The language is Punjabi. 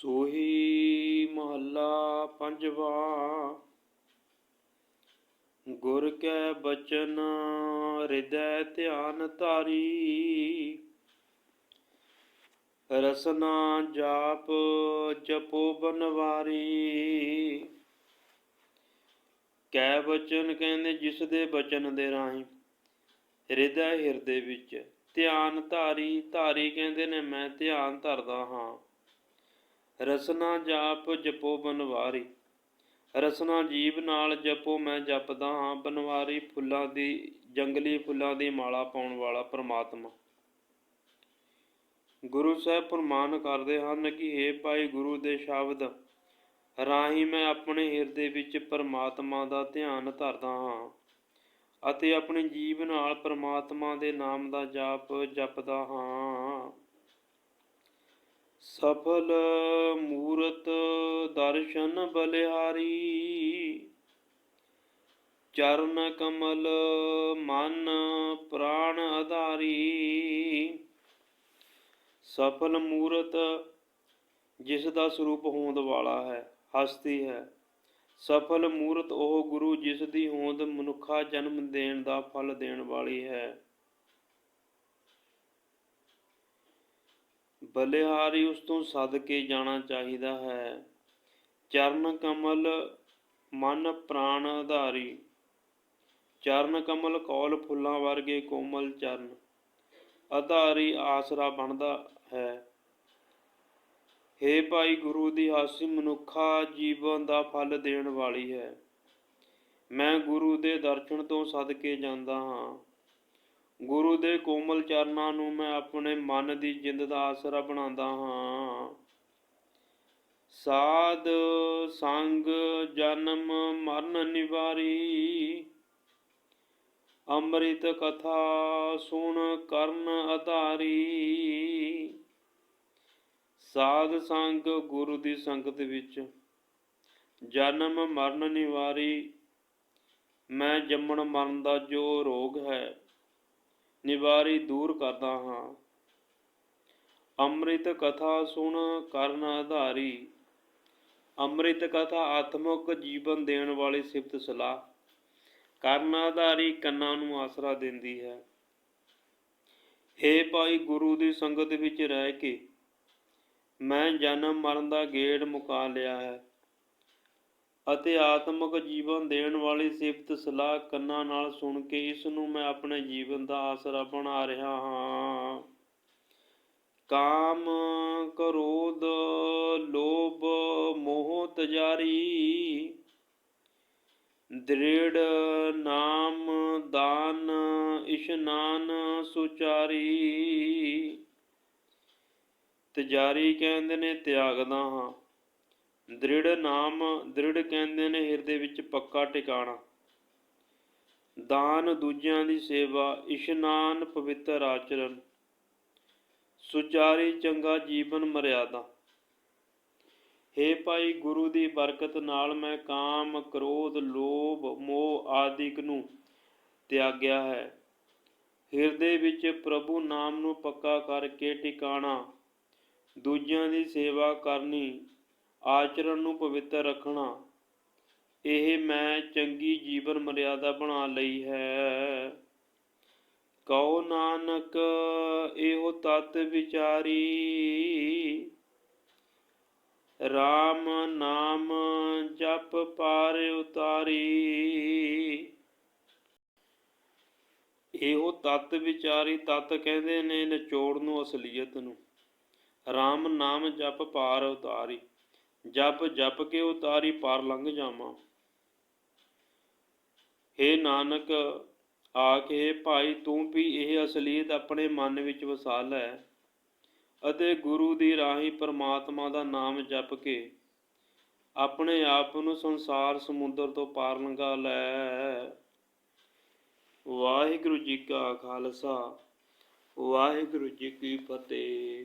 ਸੋਹੀ ਮਹੱਲਾ ਪੰਜਵਾ। ਗੁਰ ਕੈ ਬਚਨ ਹਿਰਦੈ ਧਿਆਨ ਧਾਰੀ। ਰਸਨਾ ਜਾਪ ਜਪੋ ਬਨਵਾਰੀ। ਕੈ ਬਚਨ ਕਹਿੰਦੇ ਜਿਸ ਦੇ ਬਚਨ ਦੇ ਰਾਹੀਂ ਹਿਰਦੈ ਹਿਰਦੇ ਵਿੱਚ ਧਿਆਨ ਧਾਰੀ। ਧਾਰੀ ਕਹਿੰਦੇ ਨੇ ਮੈਂ ਧਿਆਨ ਧਰਦਾ ਹਾਂ। ਰਸਨਾ ਜਾਪ ਜਪੋ ਬਨਵਾਰੀ। ਰਸਨਾ ਜੀਵ ਨਾਲ ਜਪੋ, ਮੈਂ ਜਪਦਾ ਹਾਂ। ਬਨਵਾਰੀ ਫੁੱਲਾਂ ਦੀ, ਜੰਗਲੀ ਫੁੱਲਾਂ ਦੀ ਮਾਲਾ ਪਾਉਣ ਵਾਲਾ ਪ੍ਰਮਾਤਮਾ। ਗੁਰੂ ਸਾਹਿਬ ਪ੍ਰਮਾਨ ਕਰਦੇ ਹਨ ਕਿ हे ਭਾਈ ਗੁਰੂ ਦੇ ਸ਼ਬਦ, ਰਾਹੀਂ ਮੈਂ ਆਪਣੇ ਹਿਰਦੇ ਵਿੱਚ ਪਰਮਾਤਮਾ ਦਾ ਧਿਆਨ ਧਰਦਾ ਹਾਂ ਅਤੇ ਆਪਣੇ ਜੀਵ ਨਾਲ ਪਰਮਾਤਮਾ ਦੇ ਨਾਮ ਦਾ ਜਾਪ ਜਪਦਾ ਹਾਂ। ਸਫਲ ਮੂਰਤ ਦਰਸ਼ਨ ਬਲਿਹਾਰੀ। ਚਰਨ ਕਮਲ ਮਨ ਪ੍ਰਾਣ ਆਧਾਰੀ। ਸਫਲ ਮੂਰਤ ਜਿਸ ਦਾ ਸਰੂਪ ਹੋਂਦ ਵਾਲਾ ਹੈ, ਹਸਤੀ ਹੈ। ਸਫਲ ਮੂਰਤ ਉਹ ਗੁਰੂ ਜਿਸ ਦੀ ਹੋਂਦ ਮਨੁੱਖਾ ਜਨਮ ਦੇਣ ਦਾ ਫਲ ਦੇਣ ਵਾਲੀ ਹੈ। ਬਲਿਹਾਰੀ ਉਸ ਤੋਂ ਸਦ ਕੇ ਜਾਣਾ ਚਾਹੀਦਾ ਹੈ। ਚਰਨ ਕਮਲ ਮਨ ਪ੍ਰਾਣ ਆਧਾਰੀ। ਚਰਨ ਕਮਲ ਕੌਲ ਫੁੱਲਾਂ ਵਰਗੇ ਕੋਮਲ ਚਰਨ। ਆਧਾਰੀ ਆਸਰਾ ਬਣਦਾ ਹੈ। ਹੇ ਭਾਈ ਗੁਰੂ ਦੀ ਹਾਸੀ ਮਨੁੱਖਾ ਜੀਵਨ ਦਾ ਫਲ ਦੇਣ ਵਾਲੀ ਹੈ। ਮੈਂ ਗੁਰੂ ਦੇ ਦਰਸ਼ਨ ਤੋਂ ਸਦਕੇ ਜਾਂਦਾ ਹਾਂ। ਗੁਰੂ ਦੇ ਕੋਮਲ ਚਰਨਾਂ ਨੂੰ ਮੈਂ ਆਪਣੇ ਮਨ ਦੀ ਜਿੰਦ ਦਾ ਆਸਰਾ ਬਣਾਉਂਦਾ ਹਾਂ। ਸਾਧ ਸੰਗ ਜਨਮ ਮਰਨ ਨਿਵਾਰੀ, ਅੰਮ੍ਰਿਤ ਕਥਾ ਸੁਣ ਕਰਨ ਆਧਾਰੀ ਸਾਧ ਸੰਗ ਗੁਰੂ ਦੀ ਸੰਗਤ ਵਿੱਚ ਜਨਮ ਮਰਨ ਨਿਵਾਰੀ, ਮੈਂ ਜੰਮਣ ਮਰਨ ਦਾ ਜੋ ਰੋਗ ਹੈ ਨਿਵਾਰੀ ਦੂਰ ਕਰਦਾ ਹਾਂ। ਅੰਮ੍ਰਿਤ ਕਥਾ ਸੁਣ ਕਰਨ ਆਧਾਰੀ। ਅੰਮ੍ਰਿਤ ਕਥਾ ਆਤਮਿਕ ਜੀਵਨ ਦੇਣ ਵਾਲੀ ਸਿਫਤ ਸਲਾਹ। ਕਰਨ ਆਧਾਰੀ ਕੰਨਾਂ ਨੂੰ ਆਸਰਾ ਦਿੰਦੀ ਹੈ। ਹੇ ਭਾਈ ਗੁਰੂ ਦੀ ਸੰਗਤ ਵਿੱਚ ਰਹਿ ਕੇ ਮੈਂ ਜਨਮ ਮਰਨ ਦਾ ਗੇੜ ਮੁਕਾ ਲਿਆ ਹੈ। ਅਤੇ ਆਤਮਿਕ ਜੀਵਨ ਦੇਣ ਵਾਲੀ ਸਿਫਤ ਸਲਾਹ ਕੰਨਾਂ ਨਾਲ ਸੁਣ ਕੇ ਇਸ ਨੂੰ ਮੈਂ ਆਪਣੇ ਜੀਵਨ ਦਾ ਆਸਰਾ ਬਣਾ ਰਿਹਾ ਹਾਂ। ਕਾਮ ਕਰੋਧ, ਲੋਭ, ਮੋਹ ਤਜਾਰੀ, ਦ੍ਰਿੜ ਨਾਮ, ਦਾਨ, ਇਸ਼ਨਾਨ ਸੁਚਾਰੀ। ਤਜਾਰੀ ਕਹਿੰਦੇ ਨੇ, ਤਿਆਗਦਾ ਹਾਂ। ਦ੍ਰਿੜ ਨਾਮ, ਦ੍ਰਿੜ ਕਹਿੰਦੇ ਨੇ ਹਿਰਦੇ ਵਿੱਚ ਪੱਕਾ ਟਿਕਾਣਾ। ਦਾਨ ਦੂਜਿਆਂ ਦੀ ਸੇਵਾ, ਇਸ਼ਨਾਨ ਪਵਿੱਤਰ ਆਚਰਣ। ਸੁਚਾਰੀ ਚੰਗਾ ਜੀਵਨ ਮਰਿਆਦਾ। ਹੇ ਭਾਈ ਗੁਰੂ ਦੀ ਬਰਕਤ ਨਾਲ ਮੈਂ ਕਾਮ, ਕ੍ਰੋਧ, ਲੋਭ, ਮੋਹ ਆਦਿਕ ਨੂੰ ਤਿਆਗਿਆ ਹੈ। ਹਿਰਦੇ ਵਿੱਚ ਪ੍ਰਭੂ ਨਾਮ ਨੂੰ ਪੱਕਾ ਕਰਕੇ ਟਿਕਾਣਾ। ਦੂਜਿਆਂ ਦੀ ਸੇਵਾ ਕਰਨੀ ਆਚਰਣ ਨੂੰ ਪਵਿੱਤਰ ਰੱਖਣਾ। ਇਹ ਮੈਂ ਚੰਗੀ ਜੀਵਨ ਮਰਿਆਦਾ ਬਣਾ ਲਈ ਹੈ। ਕਉ ਨਾਨਕ, ਇਹੋ ਤਤ ਵਿਚਾਰੀ। RAM ਨਾਮ ਜਪ ਪਾਰ ਉਤਾਰੀ। ਇਹੋ ਤਤ ਵਿਚਾਰੀ, ਤਤ ਕਹਿੰਦੇ ਨੇ ਨਿਚੋੜ ਨੂੰ, ਅਸਲੀਅਤ ਨੂੰ। RAM ਨਾਮ ਜਪ ਪਾਰ ਉਤਾਰੀ। ਜਪ ਜਪ ਕੇ ਉਤਾਰੀ ਪਾਰ ਲੰਘ ਜਾਵਾਂ। ਏ ਨਾਨਕ ਕੇ ਭਾਈ, ਤੂੰ ਵੀ ਇਹ ਅਸਲੀਅਤ ਆਪਣੇ ਮਨ ਵਿੱਚ ਵਸਾ ਲੈ ਅਤੇ ਗੁਰੂ ਦੀ ਰਾਹੀਂ ਪਰਮਾਤਮਾ ਦਾ ਨਾਮ ਜਪ ਕੇ ਆਪਣੇ ਆਪ ਨੂੰ ਸੰਸਾਰ ਸਮੁੰਦਰ ਤੋਂ ਪਾਰ ਲੰਘਾ ਲੈ। ਵਾਹਿਗੁਰੂ ਜੀ ਕਾ ਖਾਲਸਾ, ਵਾਹਿਗੁਰੂ ਜੀ ਕੀ ਫਤਿਹ।